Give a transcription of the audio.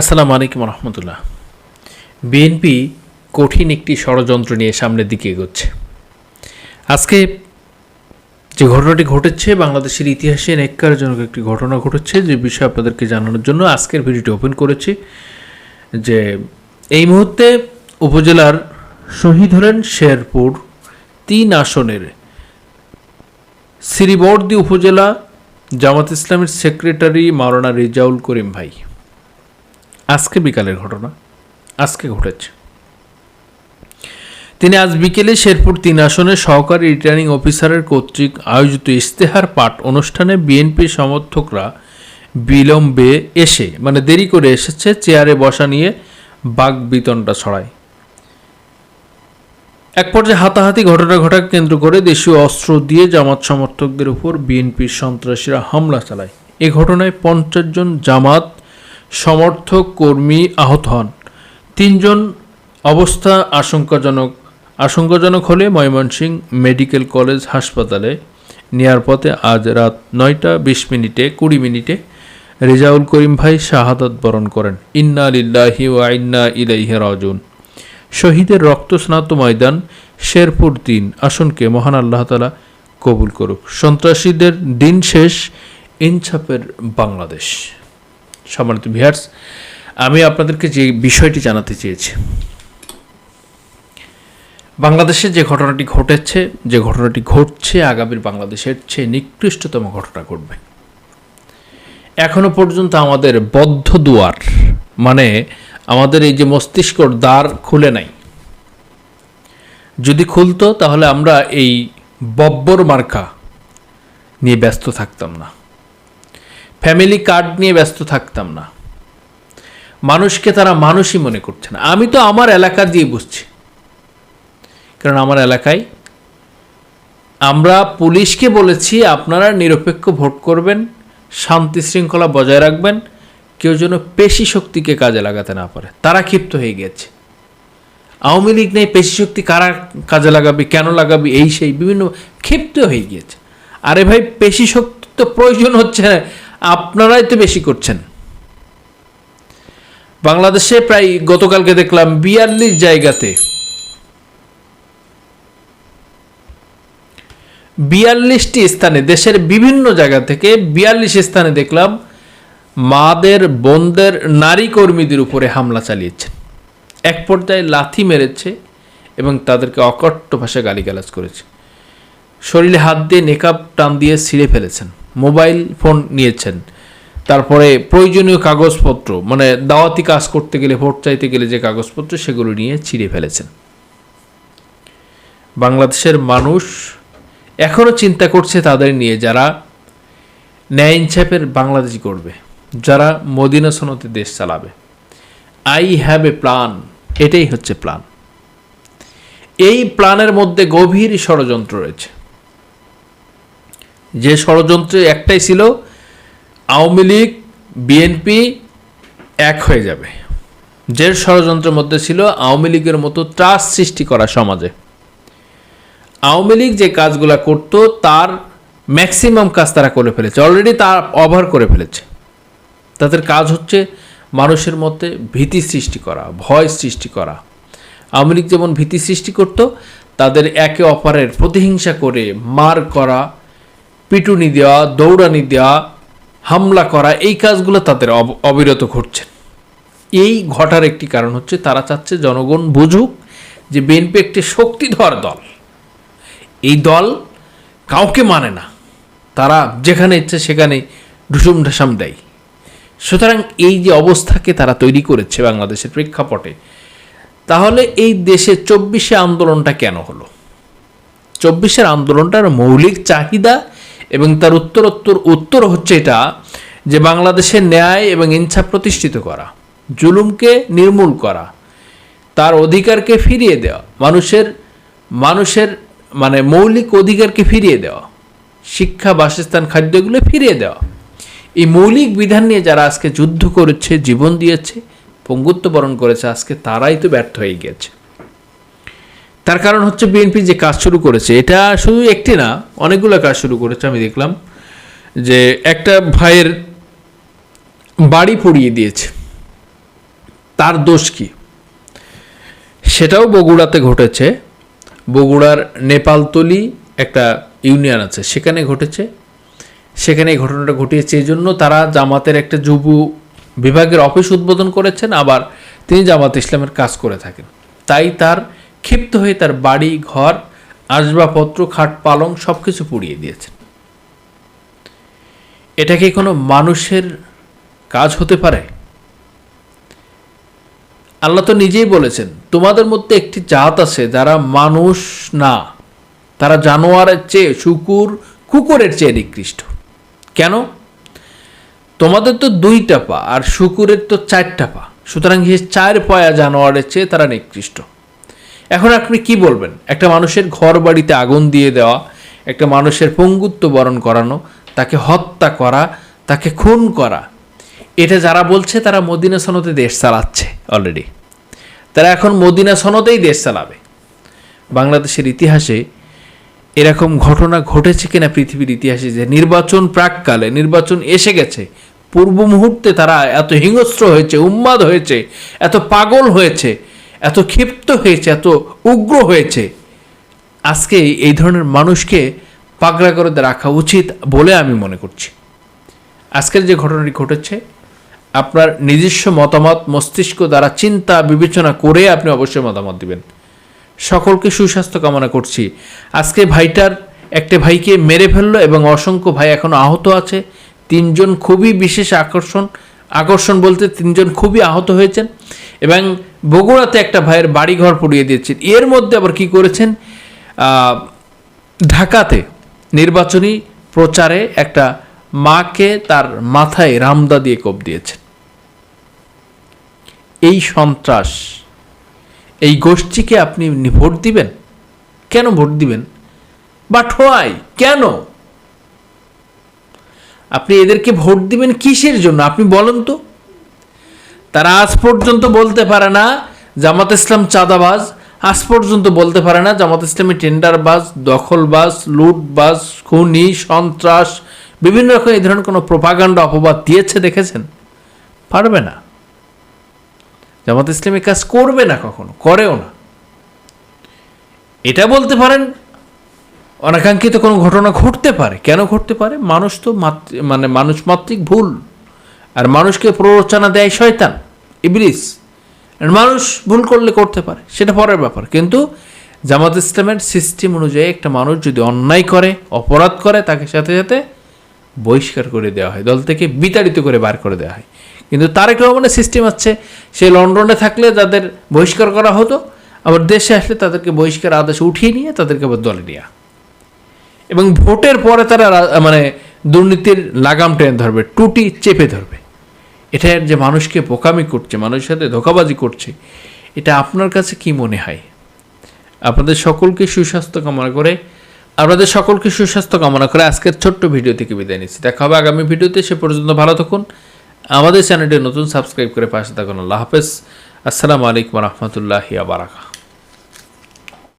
আসসালামু আলাইকুম রহমতুল্লাহ। বিএনপি কঠিন একটি ষড়যন্ত্র নিয়ে সামনের দিকে এগোচ্ছে। আজকে যে ঘটনাটি ঘটেছে, বাংলাদেশের ইতিহাসে নেককারজনক একটি ঘটনা ঘটেছে, যে বিষয়ে আপনাদেরকে জানানোর জন্য আজকের ভিডিওটি ওপেন করেছি। যে এই মুহূর্তে উপজেলার শহীদ হলেন শেরপুর তিন আসনের শ্রীবর্দী উপজেলা জামাত ইসলামের সেক্রেটারি মাওলানা রেজাউল করিম ভাই। আজকে বিকালের ঘটনা। আজকে ঘটেছে। তিনি আজ বিকেলে শেরপুর তিন আসনে সহকারী রিটার্নিং অফিসারের কর্তৃক আয়োজিত ইশতেহার পাঠ অনুষ্ঠানে বিএনপি সমর্থকরা বিলম্বে এসে মানে দেরি করে এসেছে, চেয়ারে বসা নিয়ে বাঘ বিতনটা ছড়ায়। এক পর্যায়ে হাতাহাতি ঘটনা ঘটাকে কেন্দ্র করে দেশীয় অস্ত্র দিয়ে জামাত সমর্থকদের উপর বিএনপির সন্ত্রাসীরা হামলা চালায়। এ ঘটনায় পঞ্চাশ জন জামাত সমর্থক কর্মী আহত হন। তিনজন অবস্থা আশঙ্কাজনক। আশঙ্কাজনক হলে ময়মনসিংহ মেডিকেল কলেজ হাসপাতালে নেয়ার পথে আজ রাত নয়টা বিশ মিনিটে, কুড়ি মিনিটে রেজাউল করিম ভাই শাহাদত বরণ করেন। ইন্না লিল্লাহি ওয়া ইন্না ইলাইহি রাজুন শহীদের রক্তস্নাত ময়দান শেরপুর তিন। আসনকে মহান আল্লাহ তালা কবুল করুক। সন্ত্রাসীদের দিন শেষ ইনছাপের বাংলাদেশ। সম্মানিত ভিহার্স আমি আপনাদেরকে যে বিষয়টি জানাতে চেয়েছি, বাংলাদেশে যে ঘটনাটি ঘটেছে, যে ঘটনাটি ঘটছে আগামীর বাংলাদেশের চেয়ে নিকৃষ্টতম ঘটনা ঘটবে। এখনও পর্যন্ত আমাদের বদ্ধ দুয়ার মানে আমাদের এই যে মস্তিষ্কর দ্বার খুলে নাই। যদি খুলতো তাহলে আমরা এই বব্বর মার্কা নিয়ে ব্যস্ত থাকতাম না। ফ্যামিলি কার্ড নিয়ে ব্যস্ত থাকতাম না। মানুষকে তারা মানুষই মনে করছে না। আমি তো আমার এলাকা দিয়ে বুঝছি। কারণ আমার এলাকায় আমরা পুলিশকে বলেছি, আপনারা নিরপেক্ষ ভোট করবেন, শান্তি শৃঙ্খলা বজায় রাখবেন, কেউ যেন পেশি শক্তিকে কাজে লাগাতে না পারে। তারা ক্ষিপ্ত হয়ে গেছে আওয়ামী লীগ নেই, পেশি শক্তি কারা কাজে লাগাবি, কেন লাগাবি, এই সেই বিভিন্ন ক্ষিপ্ত হয়ে গিয়েছে। আরে ভাই, পেশি শক্তি তো প্রয়োজন হচ্ছে না। আপনারাই তো বেশি করছেন। বাংলাদেশে প্রায় গতকালকে দেখলাম বিয়াল্লিশ জায়গাতে বিয়াল্লিশটি স্থানে, দেশের বিভিন্ন জায়গা থেকে বিয়াল্লিশ স্থানে দেখলাম মাদের, বোনদের নারী কর্মীদের উপরে হামলা চালিয়েছেন এক পর্যায়ে লাথি মেরেছে এবং তাদেরকে অকট্ট ভাষায় গালিগালাজ করেছে। শরীরে হাত দিয়ে নেকাব টান দিয়ে ছিঁড়ে ফেলেছেন। মোবাইল ফোন নিয়েছেন। তারপরে প্রয়োজনীয় কাগজপত্র মানে দাওয়াতি কাজ করতে গেলে, ভোট চাইতে গেলে যে কাগজপত্র, সেগুলো নিয়ে ছিঁড়ে ফেলেছেন। বাংলাদেশের মানুষ এখনও চিন্তা করছে তাদের নিয়ে, যারা ন্যায় ইনসাফের বাংলাদেশ করবে, যারা মদিনা সনতে দেশ চালাবে। আই হ্যাভ এ প্ল্যান, এটাই হচ্ছে প্ল্যান। এই প্ল্যানের মধ্যে গভীর ষড়যন্ত্র রয়েছে। যে ষড়যন্ত্রে একটাই ছিল, আওয়ামী লীগ, বিএনপি এক হয়ে যাবে। যে ষড়যন্ত্রের মধ্যে ছিল, আওয়ামী লীগের মতো ত্রাস সৃষ্টি করা সমাজে। আওয়ামী লীগ যে কাজগুলা করত, তার ম্যাক্সিমাম কাজ তারা করে ফেলেছে। অলরেডি তার অভার করে ফেলেছে। তাদের কাজ হচ্ছে মানুষের মধ্যে ভীতি সৃষ্টি করা, ভয় সৃষ্টি করা। আওয়ামী লীগ যেমন ভীতি সৃষ্টি করত, তাদের একে অপরের প্রতিহিংসা করে মার করা পিটুনি দেওয়া, দৌড়ানি দেওয়া, হামলা করা, এই কাজগুলো তাদের অব- অবিরত ঘটছে। এই ঘটার একটি কারণ হচ্ছে তারা চাচ্ছে জনগণ বুঝুক যে বিএনপি একটি শক্তিধর দল। এই দল কাউকে মানে না। তারা যেখানে ইচ্ছে সেখানে ঢুসুম ঢাসাম দেয়। সুতরাং এই যে অবস্থাকে তারা তৈরি করেছে বাংলাদেশের প্রেক্ষাপটে, তাহলে এই দেশে চব্বিশে আন্দোলনটা কেন হলো? চব্বিশের আন্দোলনটার মৌলিক চাহিদা এবং তার উত্তরোত্তর, উত্তর হচ্ছে এটা যে বাংলাদেশের ন্যায় এবং ইনসাফ প্রতিষ্ঠিত করা, জুলুমকে নির্মূল করা, তার অধিকারকে ফিরিয়ে দেওয়া, মানুষের মানুষের মানে মৌলিক অধিকারকে ফিরিয়ে দেওয়া, শিক্ষা, বাসস্থান, খাদ্যগুলো ফিরিয়ে দেওয়া। এই মৌলিক বিধান নিয়ে যারা আজকে যুদ্ধ করেছে, জীবন দিয়েছে, পঙ্গুত্ব বরণ করেছে, আজকে তারাই তো ব্যর্থ হয়ে গিয়েছে। তার কারণ হচ্ছে বিএনপি যে কাজ শুরু করেছে, এটা শুধু একটি না, অনেকগুলো কাজ শুরু করেছে, আমি দেখলাম, যে একটা ভাইয়ের বাড়ি পুড়িয়ে দিয়েছে। তার দোষ কি? সেটাও বগুড়াতে ঘটেছে। বগুড়ার নেপালতলি একটা ইউনিয়ন আছে, সেখানে ঘটেছে। সেখানে এই ঘটনাটা ঘটিয়েছে, এই জন্য তারা জামাতের একটা যুব বিভাগের অফিস উদ্বোধন করেছেন, আবার তিনি জামাত ইসলামের কাজ করে থাকেন। তাই তার ক্ষিপ্ত হয়ে তার বাড়ি, ঘর, আসবাবপত্র, খাট পালং সব কিছু পুড়িয়ে দিয়েছেন। এটা কি কোনো মানুষের কাজ হতে পারে? আল্লাহ তো নিজেই বলেছেন, তোমাদের মধ্যে একটি জাত আছে যারা মানুষ না, তারা জানোয়ারের চেয়ে শুকুর, কুকুরের চেয়ে নিকৃষ্ট। কেন? তোমাদের তো দুইটা পা, আর শুকুরের তো চারটা পা, সুতরাং চার পায়া জানোয়ারের চেয়ে তারা নিকৃষ্ট। এখন আপনি কি বলবেন? একটা মানুষের ঘর বাড়িতে আগুন দিয়ে দেওয়া, একটা মানুষের পঙ্গুত্ব বরণ করানো, তাকে হত্যা করা, তাকে খুন করা, এটা যারা বলছে তারা মদিনা সনদে দেশ চালাচ্ছে অলরেডি তারা এখন মদিনা সনদেই দেশ চালাবে। বাংলাদেশের ইতিহাসে এরকম ঘটনা ঘটেছে কিনা পৃথিবীর ইতিহাসে যে নির্বাচন প্রাককালে, নির্বাচন এসে গেছে, পূর্ব মুহূর্তে তারা এত হিংস্র হয়েছে উন্মাদ হয়েছে, এত পাগল হয়েছে এত ক্ষিপ্ত হয়েছে, এত উগ্র হয়েছে। আজকে এই ধরনের মানুষকে পাগড়া করে রাখা উচিত বলে আমি মনে করছি। আজকের যে ঘটনাটি ঘটেছে, আপনার নিজস্ব মতামত, মস্তিষ্ক দ্বারা চিন্তা, বিবেচনা করে আপনি অবশ্যই মতামত দিবেন। সকলকে সুস্বাস্থ্য কামনা করছি। আজকে ভাইটার একটা ভাইকে মেরে ফেলল এবং অসংখ্য ভাই এখনও আহত আছে। তিনজন খুবই বিশেষ আকর্ষণ আকর্ষণ বলতে তিনজন খুবই আহত হয়েছেন এবং বগুড়াতে একটা ভাইয়ের বাড়িঘর পুড়িয়ে দিয়েছেন এর মধ্যে আবার কি করেছেন? ঢাকাতে নির্বাচনী প্রচারে একটা মাকে তার মাথায় রামদা দিয়ে কোপ দিয়েছেন। এই সন্ত্রাস, এই গোষ্ঠীকে আপনি ভোট দিবেন? কেন ভোট দিবেন? বা হোয়াই কেন? আপনি এদেরকে ভোট দিবেন কিসের জন্য? আপনি বলেন তো। তারা আজ পর্যন্ত বলতে পারে না, জামাত ইসলাম চাঁদাবাজ। আজ পর্যন্ত বলতে পারে না, জামাত ইসলামী টেন্ডারবাজ, দখলবাজ, লুটবাজ, খুনি, সন্ত্রাস, বিভিন্ন রকম এই ধরনের কোনো প্রপাগান্ড, অপবাদ দিয়েছে, দেখেছেন? পারবে না। জামাত ইসলামী কাজ করবে না কখনো, করেও না। এটা বলতে পারেন, অনাকাঙ্ক্ষিত কোনো ঘটনা ঘটতে পারে। কেন ঘটতে পারে? মানুষ তো মাতৃ- মানে মানুষ মাত্রিক ভুল। আর মানুষকে প্ররোচনা দেয় শয়তান। ইবলিস। মানুষ ভুল করলে করতে পারে, সেটা পরের ব্যাপার। কিন্তু জামাত ইসলামের সিস্টেম অনুযায়ী একটা মানুষ যদি অন্যায় করে, অপরাধ করে, তাকে সাথে সাথে বহিষ্কার করে দেওয়া হয়, দল থেকে বিতাড়িত করে বার করে দেওয়া হয়। কিন্তু তারেক রহমানের সিস্টেম আছে, সে লন্ডনে থাকলে তাদের বহিষ্কার করা হতো, আবার দেশে আসলে তাদেরকে বহিষ্কার আদেশ উঠিয়ে নিয়ে তাদেরকে আবার দলে নেওয়া এবং ভোটের পরে তারা মানে দুর্নীতির লাগাম টেনে ধরবে, টুটি চেপে ধরবে। এটা যে মানুষকে বোকামি করছে, মানুষের সাথে ধোকাবাজি করছে, এটা আপনার কাছে কি মনে হয়? আপনাদের সকলকে সুস্বাস্থ্য কামনা করে, আপনাদের সকলকে সুস্বাস্থ্য কামনা করে আজকের ছোট্ট ভিডিও থেকে বিদায় নিচ্ছি। দেখা হবে আগামী ভিডিওতে, সে পর্যন্ত ভালো থাকুন। আমাদের চ্যানেলটি নতুন সাবস্ক্রাইব করে পাশে থাকুন। আল্লাহ হাফেজ। আসসালামু আলাইকুম রহমতুল্লাহি আবারাকা